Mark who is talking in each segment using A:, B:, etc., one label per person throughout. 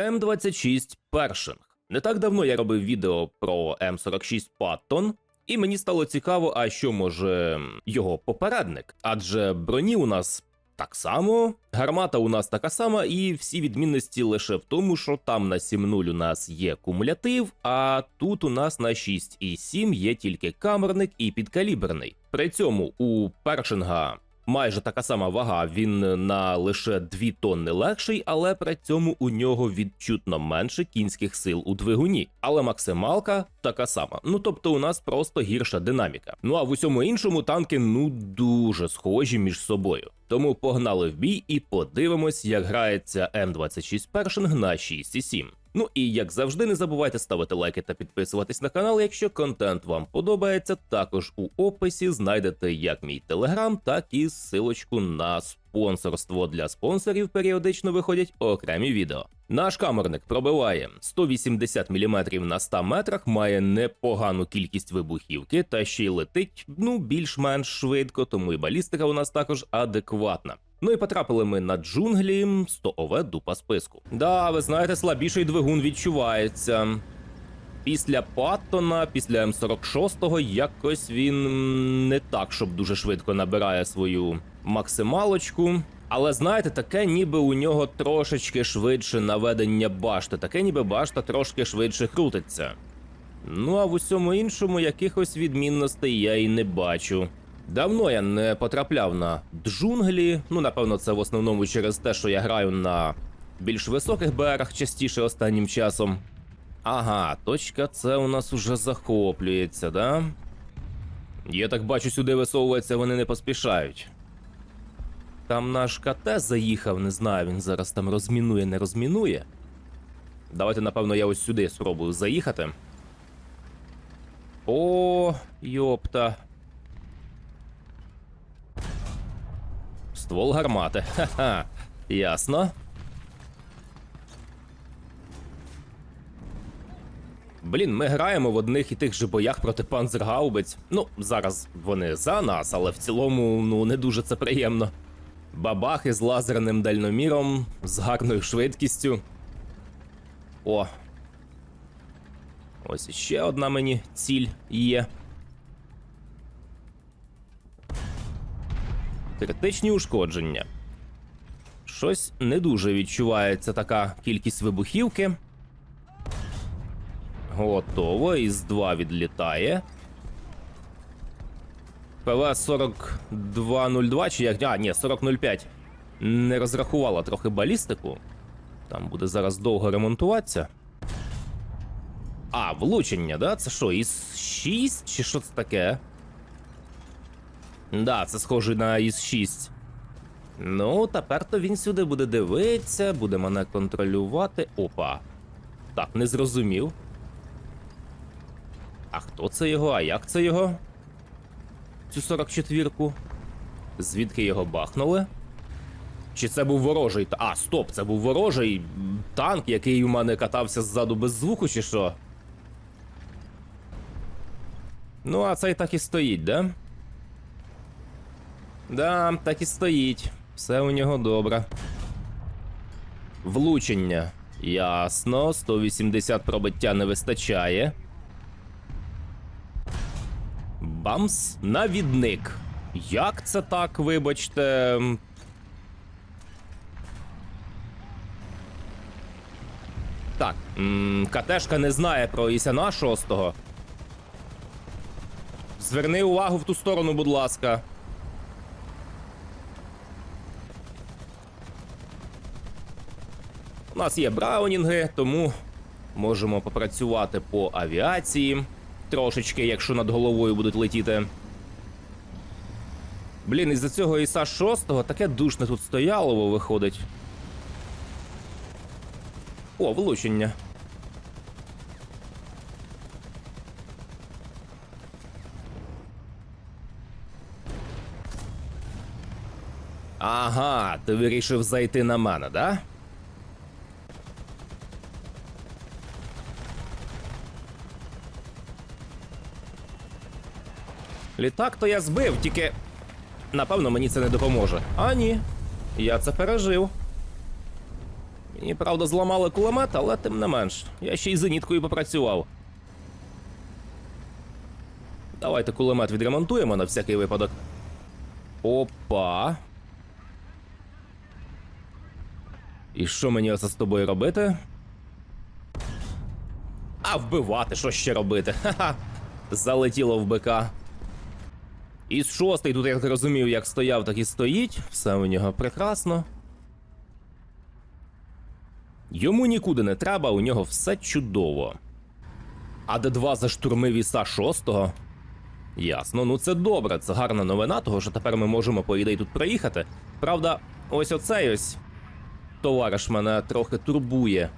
A: М26 Першинг. Не так давно я робив відео про М46 Паттон, і мені стало цікаво, а що може його попередник? Адже броні у нас так само, гармата у нас така сама, і всі відмінності лише в тому, що там на 7.0 у нас є кумулятив, а тут у нас на 6.7 є тільки камерник і підкаліберний. При цьому у першинга майже така сама вага, він на лише 2 тонни легший, але при цьому у нього відчутно менше кінських сил у двигуні. Але максималка така сама. Ну тобто у нас просто гірша динаміка. Ну а в усьому іншому танки ну дуже схожі між собою. Тому погнали в бій і подивимось, як грається М26 Першинг на 6,7. Ну і як завжди, не забувайте ставити лайки та підписуватись на канал, якщо контент вам подобається. Також у описі знайдете як мій телеграм, так і ссылочку на спонсорство. Для спонсорів періодично виходять окремі відео. Наш камерник пробиває 180 мм на 100 метрах, має непогану кількість вибухівки та ще й летить ну більш-менш швидко, тому і балістика у нас також адекватна. Ну і потрапили ми на джунглі 100 ОВ дупа списку. Да, ви знаєте, слабіший двигун відчувається. Після Паттона, після М46 якось він не так, щоб дуже швидко набирає свою максималочку. Але знаєте, таке ніби у нього трошечки швидше наведення башти, таке ніби башта трошки швидше крутиться. Ну а в усьому іншому якихось відмінностей я і не бачу. Давно я не потрапляв на джунглі. Ну, напевно, це в основному через те, що я граю на більш високих берегах частіше останнім часом. Ага, точка це у нас уже захоплюється, да? Я так бачу, сюди висовується, вони не поспішають. Там наш КТ заїхав, не знаю, він зараз там розмінує, не розмінує. Давайте, напевно, я ось сюди спробую заїхати. О, йопта. Ствол гармати. Ха-ха. Ясно. Блін, ми граємо в одних і тих же боях проти панцергаубиць. Ну, зараз вони за нас, але в цілому, ну, не дуже це приємно. Бабахи з лазерним дальноміром, з гарною швидкістю. О. Ось іще одна мені ціль є. Критичні ушкодження. Щось не дуже відчувається така кількість вибухівки. Готово, із 2 відлітає. ПВ 4202 чи як. А, ні, 4005. Не розрахувала трохи балістику. Там буде зараз довго ремонтуватися. А, влучення, да? Це що, із 6 чи що це таке? Да, це схоже на із 6. Ну, тепер то він сюди буде дивитися, буде мене контролювати. Опа. Так, не зрозумів. А хто це його? А як це його? Цю 44-ку? Звідки його бахнули? Чи це був ворожий? А, стоп, це був ворожий танк, який у мене катався ззаду без звуку, чи що? Ну, а цей так і стоїть, да? Да, так і стоїть. Все у нього добре. Влучення. Ясно, 180 пробиття не вистачає. Бамс, навідник. Як це так, вибачте? Так, м, КТшка не знає про Ісяна 6. Зверни увагу в ту сторону, будь ласка. У нас є браунінги, тому можемо попрацювати по авіації трошечки, якщо над головою будуть летіти. Блін, із-за цього іса 6 таке душне тут стоялово виходить. О, влучення. Ага, ти вирішив зайти на мене, да? Літак то я збив, тільки. Напевно, мені це не допоможе. А ні. Я це пережив. Мені, правда, зламали кулемет, але тим не менш. Я ще й зеніткою попрацював. Давайте кулемет відремонтуємо на всякий випадок. Опа. І що мені оце з тобою робити? А вбивати, що ще робити? Ха-ха. Залетіло в бика. І шостий тут, я так розумів, як стояв, так і стоїть. Все у нього прекрасно. Йому нікуди не треба, у нього все чудово. А Д2 заштурмив іса шостого. Ясно, ну це добре, це гарна новина, того що тепер ми можемо, по ідеї, тут проїхати. Правда, ось оцей ось товариш мене трохи турбує.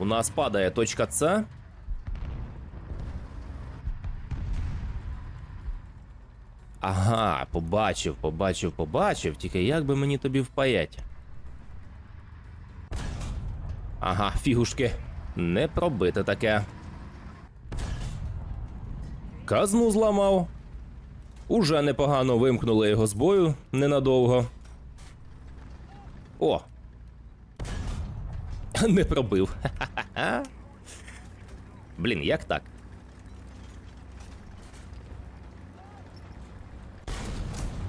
A: У нас падає точка С. Ага, побачив, побачив, побачив. Тільки як би мені тобі впаять. Ага, фігушки. Не пробити таке. Казну зламав. Уже непогано вимкнули його з бою ненадовго. О. Не пробив. Блін, як так?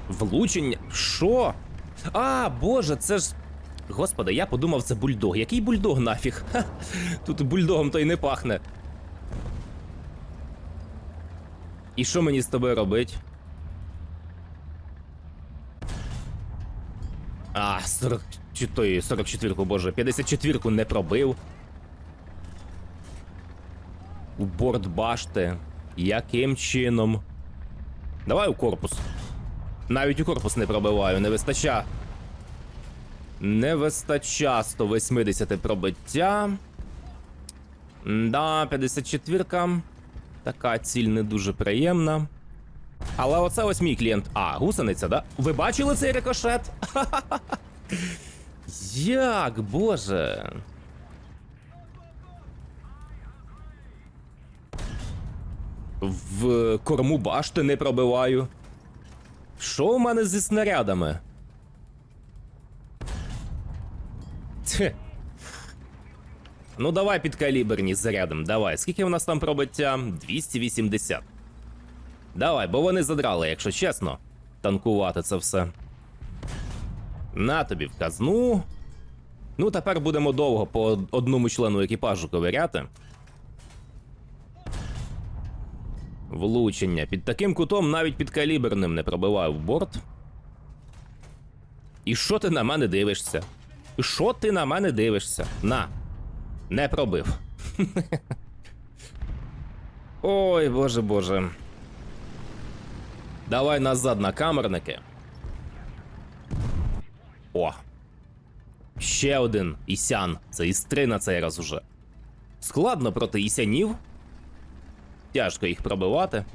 A: Влучення. Що? А, боже, це ж. Господи, я подумав, це бульдог. Який бульдог нафіг? Ха, тут бульдогом то й не пахне. І що мені з тобою робить? А, 40... той 44-ку, боже, 54-ку не пробив. У борт башти. Яким чином? Давай у корпус. Навіть у корпус не пробиваю, не вистача. Не вистача 180 пробиття. Да, 54-ка. Така ціль не дуже приємна. Але оце ось мій клієнт. А, гусениця, да? Ви бачили цей рикошет? Як, боже. В корму башти не пробиваю. Що у мене зі снарядами? Тьхе. Ну, давай під каліберні зарядом, давай. Скільки в нас там пробиття? 280. Давай, бо вони задрали, якщо чесно. Танкувати це все. На тобі в казну. Ну, тепер будемо довго по одному члену екіпажу ковиряти. Влучення. Під таким кутом навіть під каліберним не пробиваю в борт. І що ти на мене дивишся? Що ти на мене дивишся? На. Не пробив. Ой, боже боже. Давай назад на камерники. О. Ще один Ісян. Це із три на цей раз уже. Складно проти Ісянів. Тяжко їх пробивати.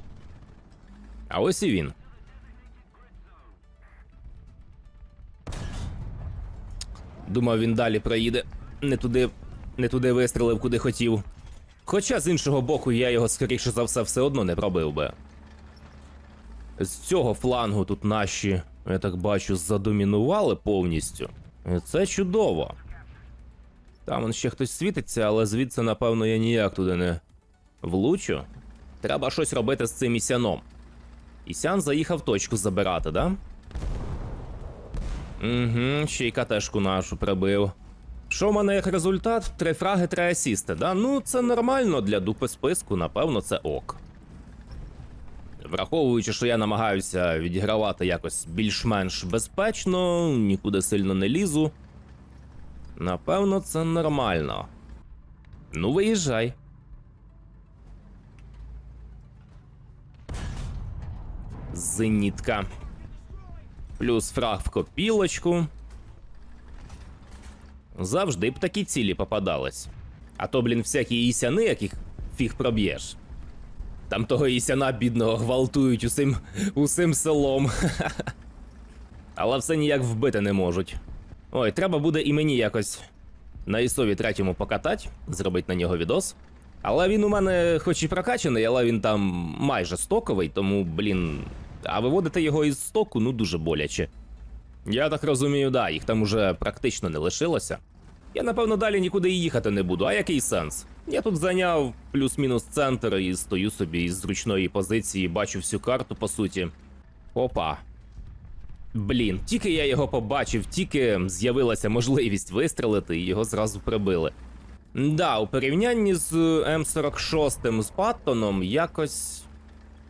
A: А ось і він. Думав, він далі проїде. Не туди, не туди вистрелив, куди хотів. Хоча з іншого боку, я його, скоріше за все, все одно не пробив би. З цього флангу тут наші, я так бачу, задомінували повністю. Це чудово. Там ще хтось світиться, але звідси, напевно, я ніяк туди не влучу. Треба щось робити з цим ісяном. Ісян заїхав точку забирати, да? Угу, ще й катешку нашу прибив. Що в мене як результат? Три фраги, три асісти, да? Ну, це нормально для дупи списку, напевно, це ок. Враховуючи, що я намагаюся відігравати якось більш-менш безпечно, нікуди сильно не лізу. Напевно, це нормально. Ну, виїжджай. Зенітка. Плюс фраг в копілочку. Завжди б такі цілі попадались. А то, блін, всякі ісяни, яких фіг проб'єш. Там того ісяна бідного гвалтують усім, усім селом. Але все ніяк вбити не можуть. Ой, треба буде і мені якось на ісові третьому покатать, зробити на нього відос. Але він у мене, хоч і прокачаний, але він там майже стоковий, тому, блін. А виводити його із стоку ну дуже боляче. Я так розумію, да, їх там уже практично не лишилося. Я напевно далі нікуди і їхати не буду. А який сенс? Я тут зайняв плюс-мінус центр і стою собі із зручної позиції, бачу всю карту по суті. Опа. Блін, тільки я його побачив, тільки з'явилася можливість вистрелити, і його зразу прибили. Да, у порівнянні з М46 з Паттоном якось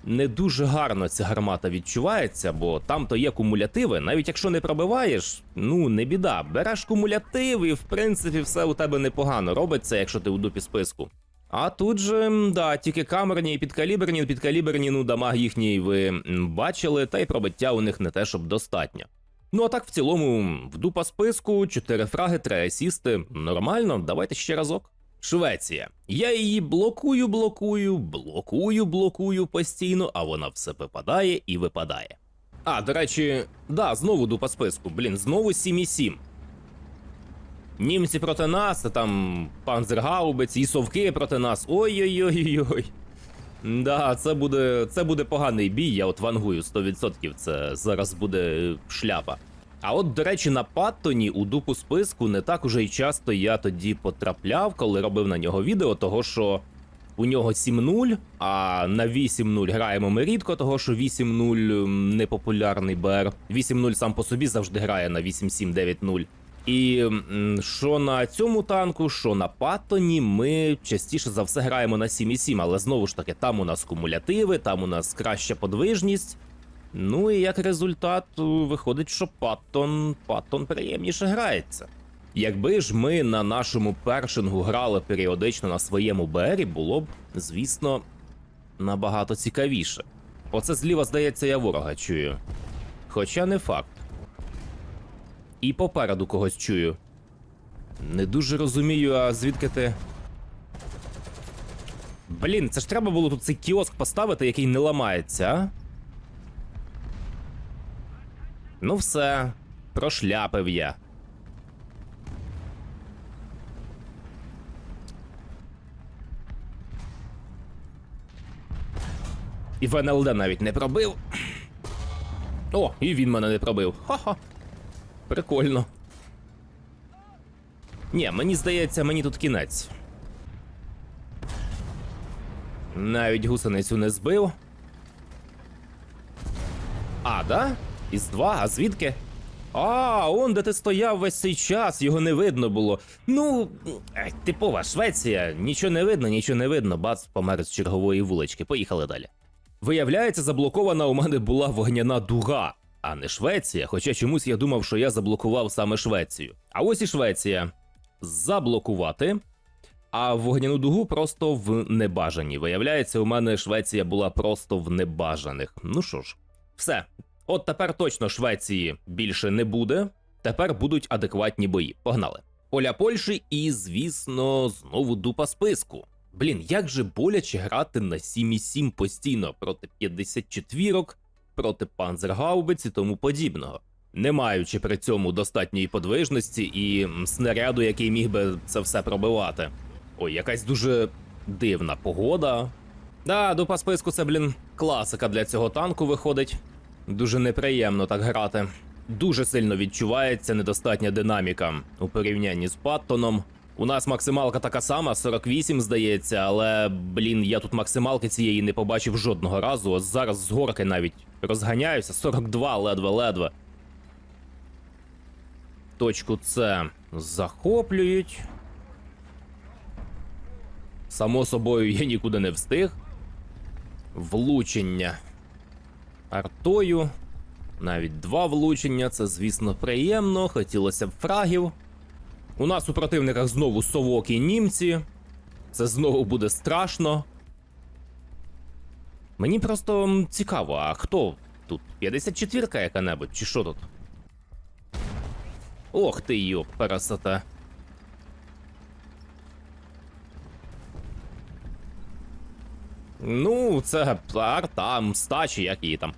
A: не дуже гарно ця гармата відчувається, бо там то є кумулятиви. Навіть якщо не пробиваєш, ну не біда. Береш кумулятив і в принципі все у тебе непогано робиться, якщо ти у дупі списку. А тут же, да, тільки камерні і підкаліберні, підкаліберні, ну дамаг їхній ви бачили, та й пробиття у них не те, щоб достатньо. Ну а так в цілому, в дупа списку, 4 фраги, 3 асісти. Нормально, давайте ще разок. Швеція. Я її блокую, блокую, блокую, блокую постійно, а вона все випадає і випадає. А, до речі, да, знову дупа списку. Блін, знову 7,7. Німці проти нас, там панзергаубиці і совки проти нас. Ой-ой-ой-ой. Да, це буде, це буде поганий бій, я от вангую 100%. Це зараз буде шляпа. А от, до речі, на Паттоні у дупу списку не так уже й часто я тоді потрапляв, коли робив на нього відео, того що у нього 7-0, а на 8-0 граємо ми рідко, того що 8-0 непопулярний БР. 8-0 сам по собі завжди грає на 8-7-9-0. І що на цьому танку, що на Паттоні, ми частіше за все граємо на 7,7, але знову ж таки, там у нас кумулятиви, там у нас краща подвижність. Ну і як результат, е, виходить, що Паттон, Паттон приємніше грається. Якби ж ми на нашому першингу грали періодично на своєму БРі, було б, звісно, набагато цікавіше. Оце зліва, здається, я ворога чую. Хоча не факт. І попереду когось чую. Не дуже розумію, а звідки ти. Блін, це ж треба було тут цей кіоск поставити, який не ламається, а? Ну все, прошляпив я. І в навіть не пробив. О, і він мене не пробив. Ха-ха. Прикольно. Ні, мені здається, мені тут кінець. Навіть гусеницю не збив. А, да? Із два, а звідки? А, он де ти стояв весь цей час, його не видно було. Ну, е, типова Швеція, нічого не видно, нічого не видно, бац, помер з чергової вулички. Поїхали далі. Виявляється, заблокована у мене була вогняна дуга, а не Швеція. Хоча чомусь я думав, що я заблокував саме Швецію. А ось і Швеція. Заблокувати. А вогняну дугу просто в небажані. Виявляється, у мене Швеція була просто в небажаних. Ну що ж, все. От тепер точно Швеції більше не буде. Тепер будуть адекватні бої. Погнали. Поля Польщі і, звісно, знову дупа списку. Блін, як же боляче грати на 7,7 постійно проти 54-ок, проти панзергаубиць і тому подібного, не маючи при цьому достатньої подвижності і снаряду, який міг би це все пробивати. Ой, якась дуже дивна погода. Да, дупа списку це, блін, класика для цього танку виходить. Дуже неприємно так грати. Дуже сильно відчувається недостатня динаміка у порівнянні з Паттоном. У нас максималка така сама, 48, здається, але блін, я тут максималки цієї не побачив жодного разу. Ось зараз з горки навіть розганяюся. 42 ледве-ледве. Точку С захоплюють. Само собою, я нікуди не встиг. Влучення артою. Навіть два влучення, це, звісно, приємно. Хотілося б фрагів. У нас у противниках знову совок і німці. Це знову буде страшно. Мені просто цікаво, а хто тут? 54-ка яка-небудь, чи що тут? Ох ти йоп, пересота. Ну, це арта, мста, чи як її там.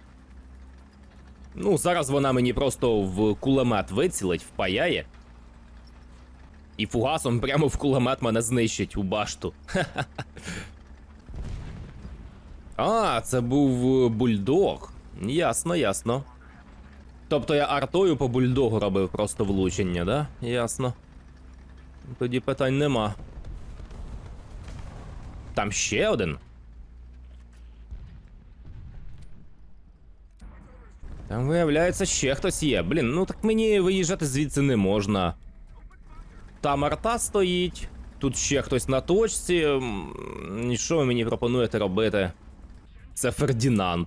A: Ну, зараз вона мені просто в кулемет вицілить, впаяє. І фугасом прямо в кулемет мене знищить у башту. А, це був е, бульдог. Ясно, ясно. Тобто я артою по бульдогу робив просто влучення, да? Ясно. Тоді питань нема. Там ще один. Там виявляється, ще хтось є. Блін, ну так мені виїжджати звідси не можна. Там арта стоїть, тут ще хтось на точці. І що ви мені пропонуєте робити? Це Фердінанд.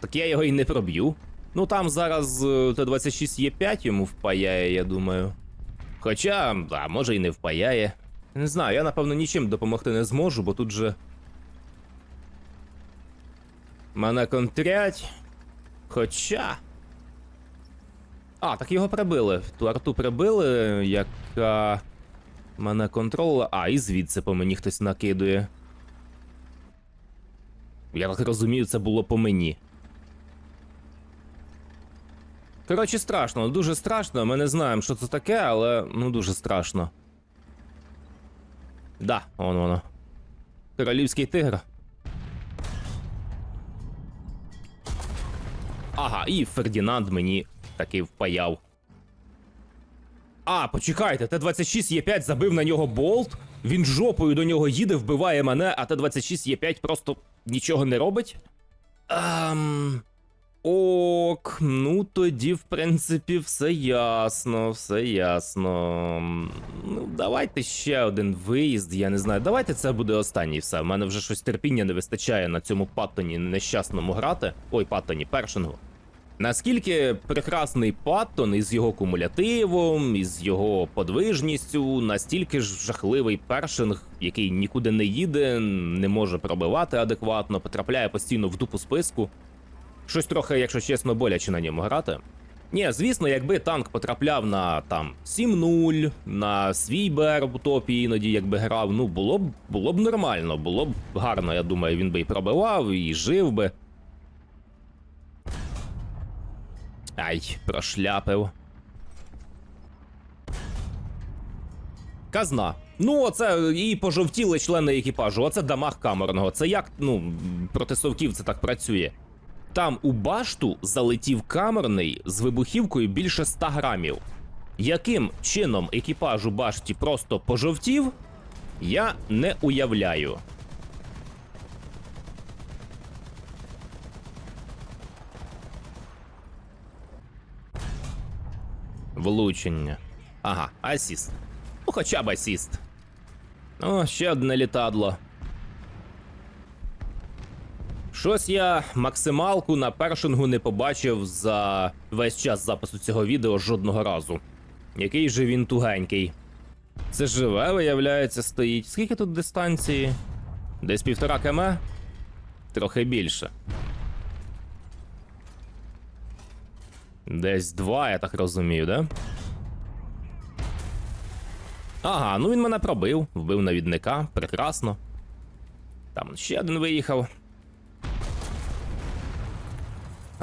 A: Так я його і не проб'ю. Ну там зараз е, Т-26 є 5 йому впаяє, я думаю. Хоча, а може і не впаяє. Не знаю, я напевно нічим допомогти не зможу, бо тут же. Мене контрять. Хоча. А, так його прибили. Ту арту прибили, яка мене контролила. А, і звідси по мені хтось накидує. Я так розумію, це було по мені. Коротше, страшно, дуже страшно. Ми не знаємо, що це таке, але ну дуже страшно. Да, вон воно. Королівський тигр. Ага, і Фердінанд мені таки впаяв. А, почекайте, Т-26 Е5 забив на нього болт. Він жопою до нього їде, вбиває мене, а Т-26 Е5 просто нічого не робить. Ем... Ок, ну тоді, в принципі, все ясно, все ясно. Ну, давайте ще один виїзд, я не знаю. Давайте це буде останній все. У мене вже щось терпіння не вистачає на цьому паттоні нещасному грати. Ой, паттоні, першингу. Наскільки прекрасний Паттон із його кумулятивом, із його подвижністю, настільки ж жахливий першинг, який нікуди не їде, не може пробивати адекватно, потрапляє постійно в дупу списку. Щось трохи, якщо чесно, боляче на ньому грати. Ні, звісно, якби танк потрапляв на там 7-0, на свій БР в топі іноді якби грав, ну було б було б нормально, було б гарно, я думаю, він би і пробивав, і жив би. Ай, прошляпив. Казна. Ну, оце і пожовтіли члени екіпажу. Оце дамаг камерного. Це як, ну, проти совків це так працює. Там у башту залетів камерний з вибухівкою більше 100 грамів. Яким чином екіпаж у башті просто пожовтів, я не уявляю. Влучення. Ага, асіст. Ну, хоча б асіст. О, ще одне літадло. Щось я максималку на першингу не побачив за весь час запису цього відео жодного разу. Який же він тугенький. Це живе, виявляється, стоїть. Скільки тут дистанції? Десь півтора км? Трохи більше. Десь два, я так розумію, да? Ага, ну він мене пробив, вбив навідника, прекрасно. Там ще один виїхав.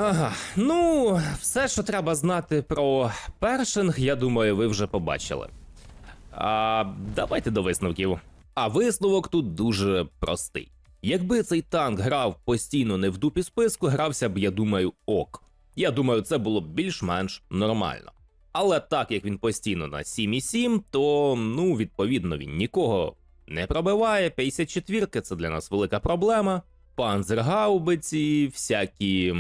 A: Ага, ну, все, що треба знати про першинг, я думаю, ви вже побачили. А давайте до висновків. А висновок тут дуже простий. Якби цей танк грав постійно не в дупі списку, грався б, я думаю, ок. Я думаю, це було б більш-менш нормально. Але так як він постійно на 7,7, то ну, відповідно, він нікого не пробиває. 54 це для нас велика проблема. Панцергаубиці, всякі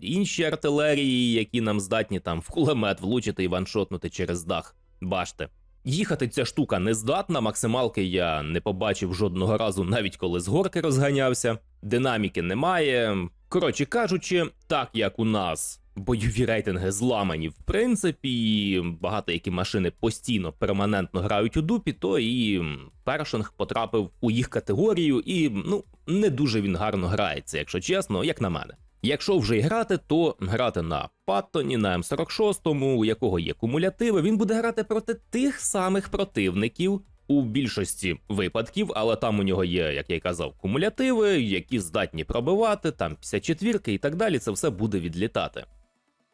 A: інші артилерії, які нам здатні там в кулемет влучити і ваншотнути через дах. Бачте. Їхати ця штука не здатна, максималки я не побачив жодного разу, навіть коли з горки розганявся. Динаміки немає. Коротше кажучи, так як у нас бойові рейтинги зламані, в принципі, і багато які машини постійно перманентно грають у дупі, то і першинг потрапив у їх категорію, і ну не дуже він гарно грається, якщо чесно, як на мене. Якщо вже й грати, то грати на Паттоні, на М46, у якого є кумулятиви, він буде грати проти тих самих противників у більшості випадків, але там у нього є, як я й казав, кумулятиви, які здатні пробивати, там 54 і так далі. Це все буде відлітати.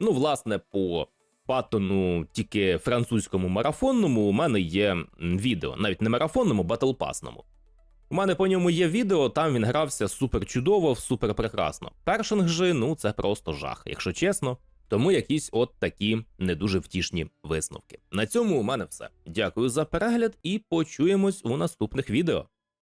A: Ну, власне, по Паттону, тільки французькому марафонному, у мене є відео, навіть не марафонному, батлпасному. У мене по ньому є відео, там він грався супер чудово, супер прекрасно. Першинг же, ну це просто жах, якщо чесно. Тому якісь от такі не дуже втішні висновки. На цьому у мене все. Дякую за перегляд і почуємось у наступних відео.